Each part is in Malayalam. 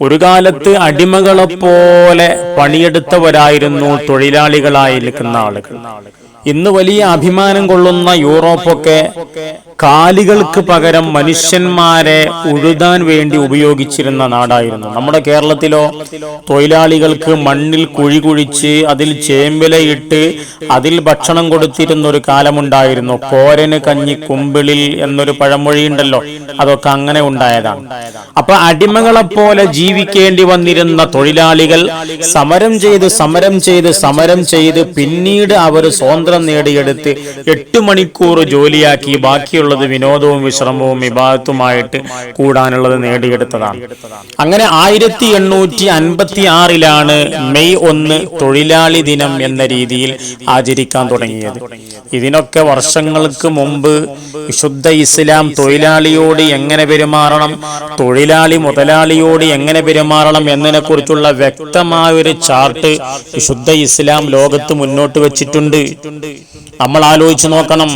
ഒരു കാലത്ത് അടിമകളെ പോലെ പണിയെടുത്തവരായിരുന്നു തൊഴിലാളികളായി നിൽക്കുന്ന ആളുകൾ. ഇന്ന് വലിയ അഭിമാനം കൊള്ളുന്ന യൂറോപ്പൊക്കെ കാലികൾക്ക് പകരം മനുഷ്യന്മാരെ ഉഴുതാൻ വേണ്ടി ഉപയോഗിച്ചിരുന്ന നാടായിരുന്നു. നമ്മുടെ കേരളത്തിലോ തൊഴിലാളികൾക്ക് മണ്ണിൽ കുഴി കുഴിച്ച് അതിൽ ചേമ്പിലയിട്ട് അതിൽ ഭക്ഷണം കൊടുത്തിരുന്ന ഒരു കാലമുണ്ടായിരുന്നു. കോരന് കഞ്ഞി കുമ്പിളിൽ എന്നൊരു പഴമൊഴിയുണ്ടല്ലോ അതൊക്കെ അങ്ങനെ ഉണ്ടായതാണ്. അപ്പൊ അടിമകളെപ്പോലെ ജീവിക്കേണ്ടി വന്നിരുന്ന തൊഴിലാളികൾ സമരം ചെയ്ത് സമരം ചെയ്ത് സമരം ചെയ്ത് പിന്നീട് അവർ സ്വാതന്ത്ര്യം നേടിയെടുത്ത് എട്ട് മണിക്കൂർ ജോലിയാക്കി ബാക്കിയുള്ളത് വിനോദവും വിശ്രമവും വിഭാഗത്തുമായിട്ട് കൂടാനുള്ളത് നേടിയെടുത്തതാണ്. അങ്ങനെ ആയിരത്തി എണ്ണൂറ്റി അൻപത്തി ആറിലാണ് മെയ് ഒന്ന് തൊഴിലാളി ദിനം എന്ന രീതിയിൽ ആചരിക്കാൻ തുടങ്ങിയത്. ഇതിനൊക്കെ വർഷങ്ങൾക്ക് മുമ്പ് വിശുദ്ധ ഇസ്ലാം തൊഴിലാളിയോട് എങ്ങനെ പെരുമാറണം തൊഴിലാളി മുതലാളിയോട് എങ്ങനെ പെരുമാറണം എന്നതിനെ കുറിച്ചുള്ള വ്യക്തമായ ഒരു ചാർട്ട് വിശുദ്ധ ഇസ്ലാം ലോകത്ത് മുന്നോട്ട് വെച്ചിട്ടുണ്ട്. നമ്മൾ ആലോചിച്ച് നോക്കണം.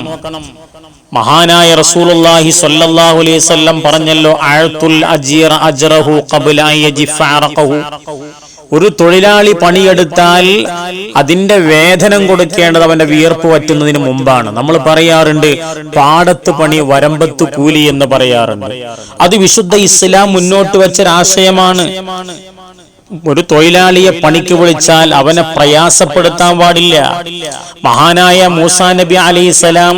മഹാനായ റസൂലുള്ളാഹി സ്വല്ലല്ലാഹു അലൈഹി വസല്ലം പറഞ്ഞല്ലോ അഅത്തുൽ അജീറ അജ്റഹു ഖബ്ല അയജി യജിഫ ഒരു തൊഴിലാളി പണിയെടുത്താൽ അതിന്റെ വേതനം കൊടുക്കേണ്ടത് അവന്റെ വിയർപ്പ് വറ്റുന്നതിന് മുമ്പാണ്. നമ്മൾ പറയാറുണ്ട് പാടത്ത് പണി വരമ്പത്ത് കൂലി എന്ന് പറയാറുണ്ട്. അത് വിശുദ്ധ ഇസ്ലാം മുന്നോട്ട് വെച്ചൊരാശയമാണ്. ഒരു തൊഴിലാളിയെ പണിക്ക് വിളിച്ചാൽ അവനെ പ്രയാസപ്പെടുത്താൻ പാടില്ല. മഹാനായ മൂസാ നബി അലൈഹിസ്സലാം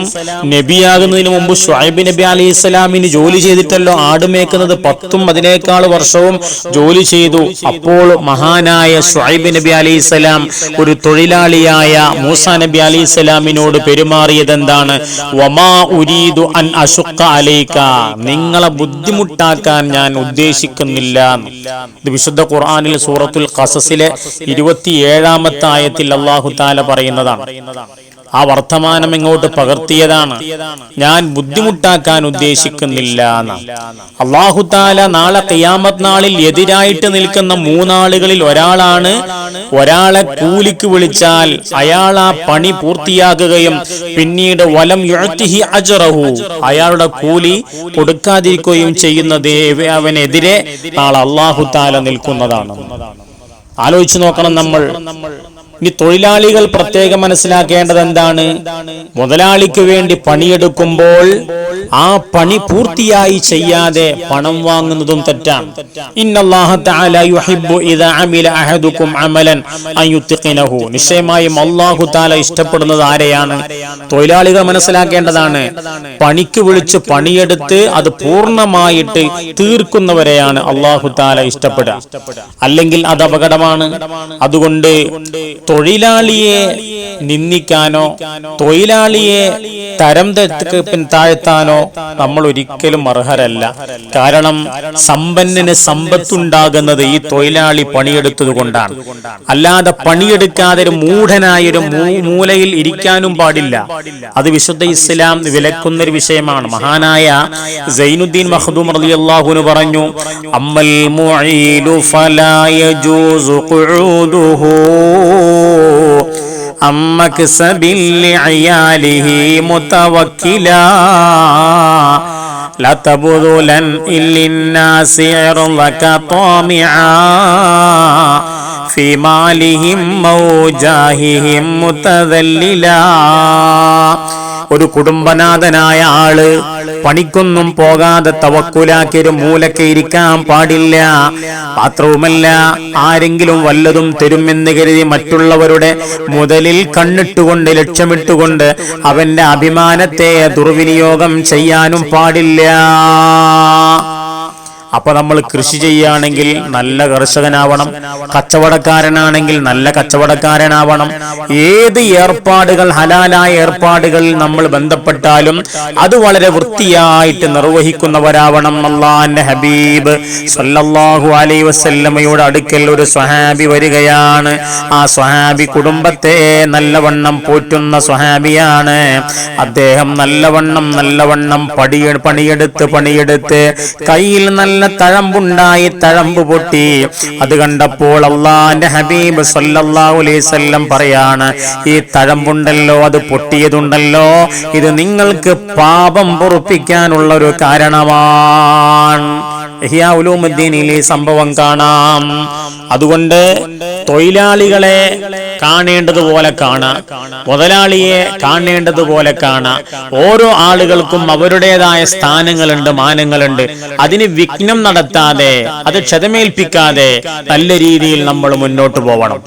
നബിയാകുന്നതിന് മുമ്പ് ഷുഹൈബ് നബി അലൈഹിസ്സലാമിന് ജോലി ചെയ്തിട്ടല്ലോ ആടുമേക്കുന്നത് പത്തും അതിനേക്കാൾ വർഷവും ജോലി ചെയ്തു. അപ്പോൾ മഹാനായ ഷുഹൈബ് നബി അലൈഹിസ്സലാം ഒരു തൊഴിലാളിയായ മൂസാ നബി അലൈഹിസ്സലാമിനോട് പെരുമാറിയത് എന്താണ്? വമാ ഉരീദു അൻ നിങ്ങളെ ബുദ്ധിമുട്ടാക്കാൻ ഞാൻ ഉദ്ദേശിക്കുന്നില്ല. ഇത് വിശുദ്ധ ഖുർആനിൽ സൂറത്തുൽ ഖസസിലെ ഇരുപത്തിയേഴാമത്തെ ആയത്തിൽ അള്ളാഹു താല പറയുന്നതാണ്. ആ വർത്തമാനം ഇങ്ങോട്ട് പകർത്തിയതാണ്. ഞാൻ ബുദ്ധിമുട്ടാക്കാൻ ഉദ്ദേശിക്കുന്നില്ല അള്ളാഹു താല നാളെ കയ്യാമത് നാളിൽ എതിരായിട്ട് നിൽക്കുന്ന മൂന്നാളുകളിൽ ഒരാളാണ്. ഒരാളെ കൂലിക്ക് വിളിച്ചാൽ അയാൾ ആ പണി പൂർത്തിയാകുകയും പിന്നീട് വലം യുഅ്തിഹി അജ്റഹു അയാളുടെ കൂലി കൊടുക്കാതിരിക്കുകയും ചെയ്യുന്നത് അവനെതിരെ നാളെ അള്ളാഹു താല നിൽക്കുന്നതാണ്. ആലോചിച്ചു നോക്കണം നമ്മൾ. ഇനി തൊഴിലാളികൾ പ്രത്യേകം മനസ്സിലാക്കേണ്ടത് എന്താണ് മുതലാളിക്ക് വേണ്ടി പണിയെടുക്കുമ്പോൾ ആ പണി പൂർത്തിയായി ചെയ്യാതെ പണം വാങ്ങുന്നതും തെറ്റാണ് നിശ്ചയമായും അള്ളാഹു താല ഇഷ്ടപ്പെടുന്നത് ആരെയാണ്? തൊഴിലാളികൾ മനസ്സിലാക്കേണ്ടതാണ്. പണിക്ക് വിളിച്ച് പണിയെടുത്ത് അത് പൂർണമായിട്ട് തീർക്കുന്നവരെയാണ് അള്ളാഹു താല ഇഷ്ടപ്പെടുക. അല്ലെങ്കിൽ അത് അപകടമാണ്. അതുകൊണ്ട് തൊഴിലാളിയെ നിന്ദിക്കാനോ തൊഴിലാളിയെ തരം തെക്ക് പിൻ- നമ്മൾ ഒരിക്കലും അർഹരല്ല. കാരണം സമ്പന്നന് സമ്പത്തുണ്ടാകുന്നത് ഈ തൊഴിലാളി പണിയെടുത്തത് കൊണ്ടാണ്. അല്ലാതെ പണിയെടുക്കാതെ ഒരു മൂഢനായ ഒരു മൂലയിൽ ഇരിക്കാനും പാടില്ല. അത് വിശുദ്ധ ഇസ്ലാം വിലക്കുന്ന ഒരു വിഷയമാണ്. മഹാനായ സൈനുദ്ദീൻ മഖ്ദൂം അള്ളാഹുന് പറഞ്ഞു അമ്മൽ യജൂസു ഖുഊദുഹു أم مكسب لعياله متوكلا لا تبذلن للناس عرضك طامعا في مالهم موجاههم متذللا ഒരു കുടുംബനാഥനായ ആൾ. പണിക്കൊന്നും പോകാതെ തവക്കുലാക്കിയൊരു മൂലക്ക് ഇരിക്കാൻ പാടില്ല. മാത്രവുമല്ല ആരെങ്കിലും വല്ലതും തരുമെന്ന് കരുതി മറ്റുള്ളവരുടെ മുതലിൽ കണ്ണിട്ടുകൊണ്ട് ലക്ഷ്യമിട്ടുകൊണ്ട് അവന്റെ അഭിമാനത്തെ ദുർവിനിയോഗം ചെയ്യാനും പാടില്ല. അപ്പൊ നമ്മൾ കൃഷി ചെയ്യുകയാണെങ്കിൽ നല്ല കർഷകനാവണം കച്ചവടക്കാരനാണെങ്കിൽ നല്ല കച്ചവടക്കാരനാവണം. ഏത് ഏർപ്പാടുകൾ ഹലാലായ ഏർപ്പാടുകൾ നമ്മൾ ബന്ധപ്പെട്ടാലും അത് വളരെ വൃത്തിയായിട്ട് നിർവഹിക്കുന്നവരാവണം. അള്ളാന്റെ ഹബീബ് സല്ലല്ലാഹു അലൈ വസല്ലമയുടെ അടുക്കൽ ഒരു സ്വഹാബി വരികയാണ്. ആ സ്വഹാബി കുടുംബത്തെ നല്ലവണ്ണം പോറ്റുന്ന സ്വഹാബിയാണ്. അദ്ദേഹം നല്ലവണ്ണം നല്ലവണ്ണം പടിയ പണിയെടുത്ത് പണിയെടുത്ത് കയ്യിൽ നല്ല തഴമ്പുണ്ടായി തഴമ്പ് പൊട്ടി. അത് കണ്ടപ്പോൾ അള്ളാന്റെ ഹബീബ് സല്ലല്ലാഹു അലൈഹി വസല്ലം പറയാണ് ഈ തഴമ്പുണ്ടല്ലോ അത് പൊട്ടിയതുണ്ടല്ലോ. ഇത് നിങ്ങൾക്ക് പാപം പൊറുപ്പിക്കാനുള്ള ഒരു കാരണമാണ് ഹിയാ ഉലൂമുദ്ദീനിലെ സംഭവം കാണാം. അതുകൊണ്ട് തൊഴിലാളികളെ കാണേണ്ടതുപോലെ കാണാം മുതലാളിയെ കാണേണ്ടതുപോലെ കാണാം. ഓരോ ആളുകൾക്കും അവരുടേതായ സ്ഥാനങ്ങളുണ്ട് മാനങ്ങളുണ്ട്. അതിന് വിഘ്നം നടത്താതെ അത് ക്ഷതമേൽപ്പിക്കാതെ നല്ല രീതിയിൽ നമ്മൾ മുന്നോട്ട് പോകണം